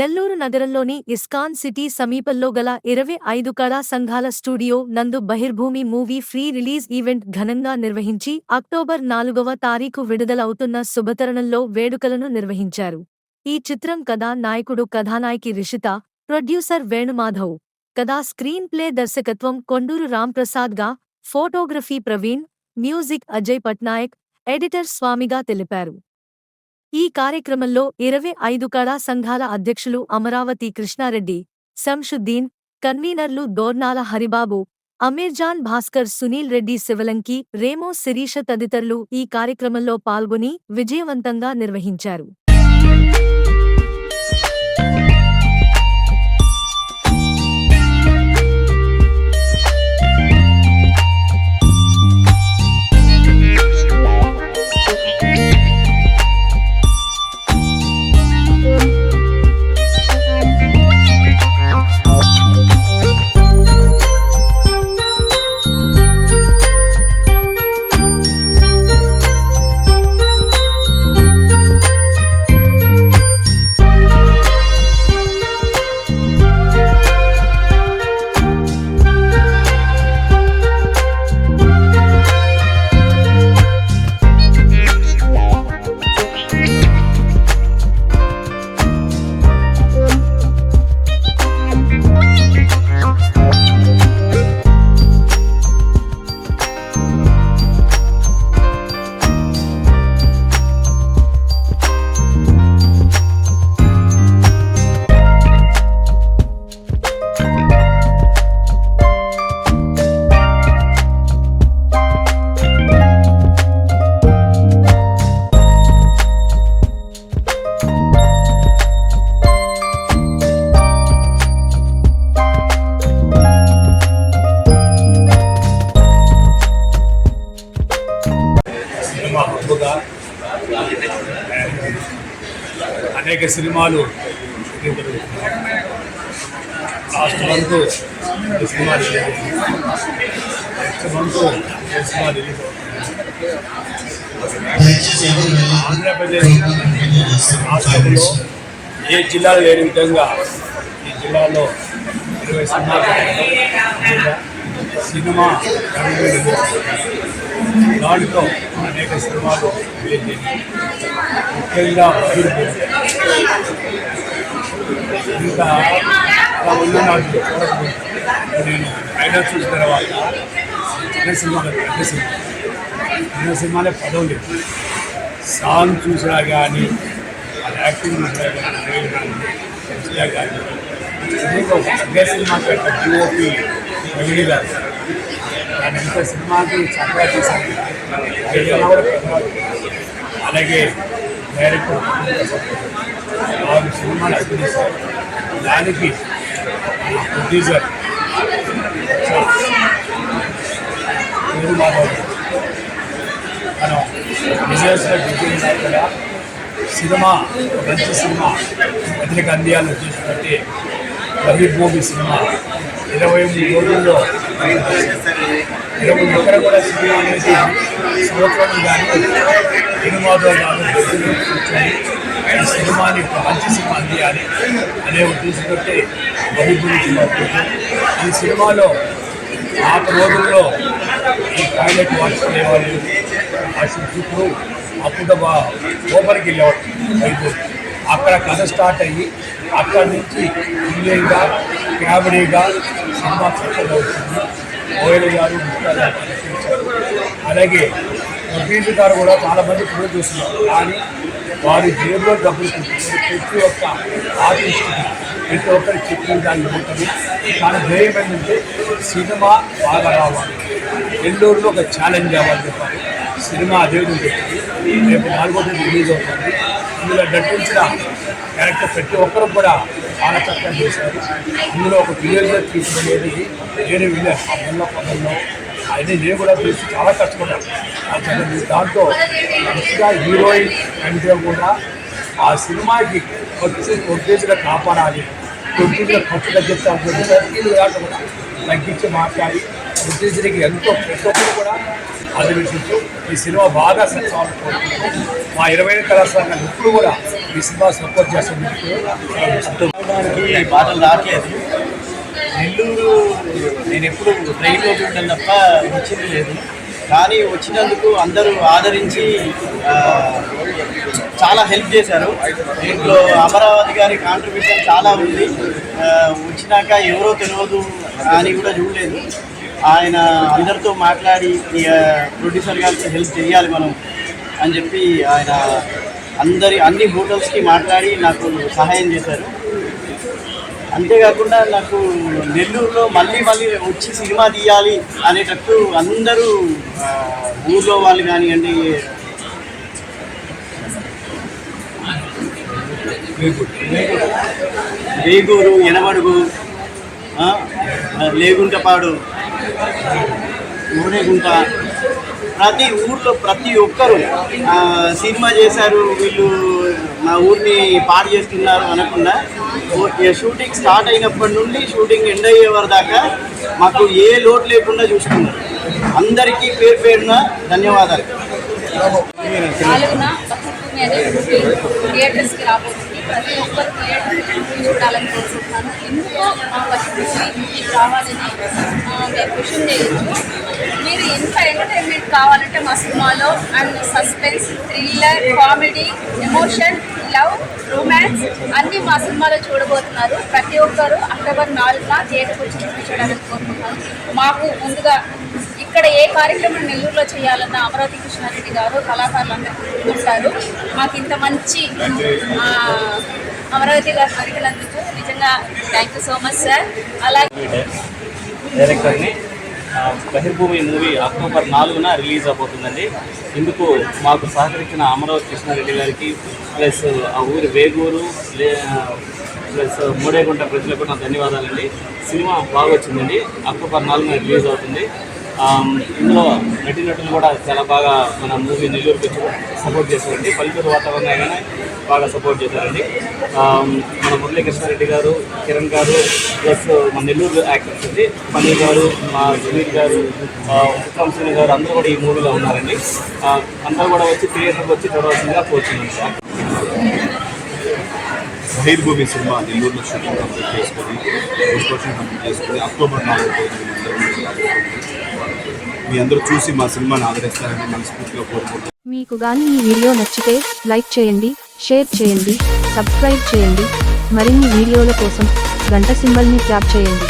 నెల్లూరు నగరంలోని ISKCON city సమీపంలో గల ఇరవై ఐదు కళా సంఘాల స్టూడియో నందు Bahirbhoomi movie pre release event ఘనంగా నిర్వహించి అక్టోబర్ నాలుగవ తారీఖు విడుదలవుతున్న శుభతరుణంలో వేడుకలను నిర్వహించారు. ఈ చిత్రం కథా నాయకుడు కథానాయకి రిషిత ప్రొడ్యూసర్ వేణుమాధవ్. కథా స్క్రీన్ ప్లే దర్శకత్వం Konduru రాంప్రసాద్గా photography Praveen music Ajay Patnaik editor స్వామిగా తెలిపారు. ఈ కార్యక్రమంలో ఇరవై ఐదు కళా సంఘాల అధ్యక్షులు అమరావతి కృష్ణారెడ్డి శంషుద్దీన్ కన్వీనర్లు దోర్నాల హరిబాబు అమీర్జాన్ భాస్కర్ సునీల్ రెడ్డి శివలంకి రేమో శిరీష తదితరులు ఈ కార్యక్రమంలో పాల్గొని విజయవంతంగా నిర్వహించారు. అనేక సినిమాలు ఇప్పుడు last month cinema release cinema release Andhra Pradesh రాష్ట్రంలో ఏ జిల్లాలో లేని విధంగా ఈ జిల్లాలో ఇరవై సినిమాలు సినిమా దాంట్లో అనేక సినిమాలు ముఖ్యంగా ఇంకా అలా ఉన్న నాకు నేను ఐడల్ చూసిన తర్వాత చిన్న సినిమాలు పెద్ద సినిమా. చిన్న సినిమాలే పదం లేదు సాంగ్ చూసినా కానీ అది యాక్టింగ్ చూసినా కానీ ట్రైలర్ చూసినా కానీ సినిమా ఒక చిన్న సినిమా పెట్ట డిఓపి రవిడి గారు. సినిమాకి చక్కగా తీశారు అలాగే డైరెక్టర్ ఆరు సినిమాలు అభినయిస్తారు దానికి ప్రొడ్యూసర్ పేరు మాధవ్. మనం బిజినెస్లో డిజైన్ అక్కడ సినిమా మంచి సినిమా ప్రజలకు అందియాలని చూసుకుంటే బహిర్భూమి సినిమా ఇరవై మూడు రోజుల్లో ఇరవై ఎక్కడ కూడా సినిమా అనేది సంవత్సరం కానీ సినిమాతో కాదు ఈ సినిమాని మంచి సినిమా అందియాలి అనే ఉద్దేశంతో బహిర్భూమి ఈ సినిమాలో ఆ రోజుల్లో ఈ టాయిలెట్ వాష్ చేసేవాళ్ళు వాష్ చుట్టూ అప్పుడు బా- లోపలికి వెళ్ళేవాడు రైతు అక్కడ కథ స్టార్ట్ అయ్యి అక్కడి నుంచి విలేజ్గా క్యాబడీగా సినిమా చక్కగా వచ్చింది. ఓయల్ గారు అలాగే ప్రొడ్యూసర్ గారు కూడా చాలా మంది ప్రొడ్యూస్ కానీ వారి జేబులో డబ్బులు ప్రతి ఒక్క ఆర్టిస్ట్కి ప్రతి ఒక్కరి చెప్పిన దాన్ని ఉంటుంది. కానీ ధ్యేయం ఏంటంటే సినిమా బాగా రావాలి. నెల్లూరులో ఒక ఛాలెంజ్ అవ్వాలి చెప్పాలి. సినిమా అదే ఉంటుంది. రేపు నాలుగో తేదీ రిలీజ్ అవుతుంది. ఇందులో నటించిన క్యారెక్టర్ ప్రతి ఒక్కరు కూడా చాలా చక్కగా చేశారు. ఇందులో ఒక క్లియర్గా తీసుకునేది నేను విలే ఆ పనుల పనుల్లో. అది నేను కూడా చూసి చాలా కష్టపడ్డాను. ఆ దాంట్లో మంచిగా హీరోయిన్ అంటే కూడా ఆ సినిమాకి ఖర్చు కొద్దిగా కాపాడాలి. కొద్దిగా ఖర్చు తగ్గించాలి సర్కిల్ కాకుండా తగ్గించి మాట్లాడి ఉద్దేశానికి ఎంతో ప్రతి ఒక్కరు కూడా అభినందిస్తూ ఈ సినిమా బాగా సక్సెస్ మా ఇరవై కళాశాల ఇప్పుడు కూడా ఈ సినిమా సపోర్ట్ చేస్తున్నందుకు ఈ మాటలు రావట్లేదు. నెల్లూరు నేను ఎప్పుడు ట్రైన్లో చూడడం తప్ప వచ్చింది లేదు. కానీ వచ్చినందుకు అందరూ ఆదరించి చాలా హెల్ప్ చేశారు. దీంట్లో అమరావతి గారి కాంట్రిబ్యూషన్ చాలా ఉంది. వచ్చినాక ఎవరో తెలియదు అని కూడా చూడలేదు. ఆయన అందరితో మాట్లాడి ప్రొడ్యూసర్ గారికి హెల్ప్ చేయాలి మనం అని చెప్పి ఆయన అందరి అన్ని హోటల్స్కి మాట్లాడి నాకు సహాయం చేశారు. అంతేకాకుండా నాకు నెల్లూరులో మళ్ళీ మళ్ళీ వచ్చి సినిమా తీయాలి అనేటట్టు అందరూ ఊర్లో వాళ్ళు కానివ్వండి వేగూరు ఎనబడుగు లేగుంటపాడు నూనెగుంట ప్రతి ఊర్లో ప్రతి ఒక్కరు సినిమా చేశారు వీళ్ళు మా ఊరిని పాడు చేస్తున్నారు అనకుండా ఓ- షూటింగ్ స్టార్ట్ అయినప్పటి నుండి షూటింగ్ ఎండ్ అయ్యే దాకా మాకు ఏ లోటు లేకుండా చూసుకున్నారు. అందరికీ పేరు పేరున ధన్యవాదాలు. ప్రతి ఒక్కరు థియేటర్కి చూడాలని కోరుకుంటున్నాను. ఎందుకో మా పరిస్థితి ఇంటికి కావాలని మేము క్వశ్చన్ చేయొచ్చు. మీరు ఇంత ఎంటర్టైన్మెంట్ కావాలంటే మా సినిమాలో and suspense thriller comedy emotion love romance అన్నీ మా సినిమాలో చూడబోతున్నారు. ప్రతి ఒక్కరు అక్టోబర్ నాలుగున థియేటర్కి వచ్చి చూడాలని కోరుకుంటున్నాను. మాకు ముందుగా ఇక్కడ ఏ కార్యక్రమం నెల్లూరులో చేయాలన్న అమరావతి కృష్ణారెడ్డి గారు కళాకారులందరూ ఉంటారు మాకు ఇంత మంచి అమరావతి గారు దొరికినందుకు నిజంగా thank you so much sir అలాగే డైరెక్టర్ని బహిర్భూమి మూవీ అక్టోబర్ నాలుగున రిలీజ్ అవబోతుందండి. ఇందుకు మాకు సహకరించిన అమరావతి కృష్ణారెడ్డి గారికి ప్లస్ ఆ ఊరి వేగూరు లే ప్లస్ మూడేగుంట ప్రజలకు నా ధన్యవాదాలండి. సినిమా బాగా వచ్చిందండి అక్టోబర్ నాలుగున రిలీజ్ అవుతుంది. ఇందులో నటీనటులు కూడా చాలా బాగా మన మూవీ నెల్లూరుకి వచ్చి సపోర్ట్ చేశారండి. పల్లెటూరు వాతావరణం కానీ బాగా సపోర్ట్ చేశారండి. మన మురళీ కృష్ణారెడ్డి గారు కిరణ్ గారు ప్లస్ మన నెల్లూరు యాక్టర్స్ అండి. పని గారు మా సునీల్ గారు ఆ, సింగ్ గారు అందరూ కూడా ఈ మూవీలో ఉన్నారండి. అందరూ కూడా వచ్చి థియేటర్కి వచ్చి చూడవలసిందిగా కోరుతున్నాను సార్. బహిర్భూమి సినిమా నెల్లూరులో షూటింగ్ కంప్లీట్ చేసుకొని పోస్ట్ కంప్లీట్ చేసుకొని అక్టోబర్ నాలుగు మీ అందరూ చూసి మా సినిమాని ఆదరిస్తారని మనస్ఫూర్తిగా కోరుకుంటున్నాను మీకు గాని ఈ వీడియో నచ్చితే లైక్ చేయండి షేర్ చేయండి సబ్స్క్రైబ్ చేయండి. మరిన్ని వీడియోల కోసం గంట సింబల్ని ట్యాప్ చేయండి.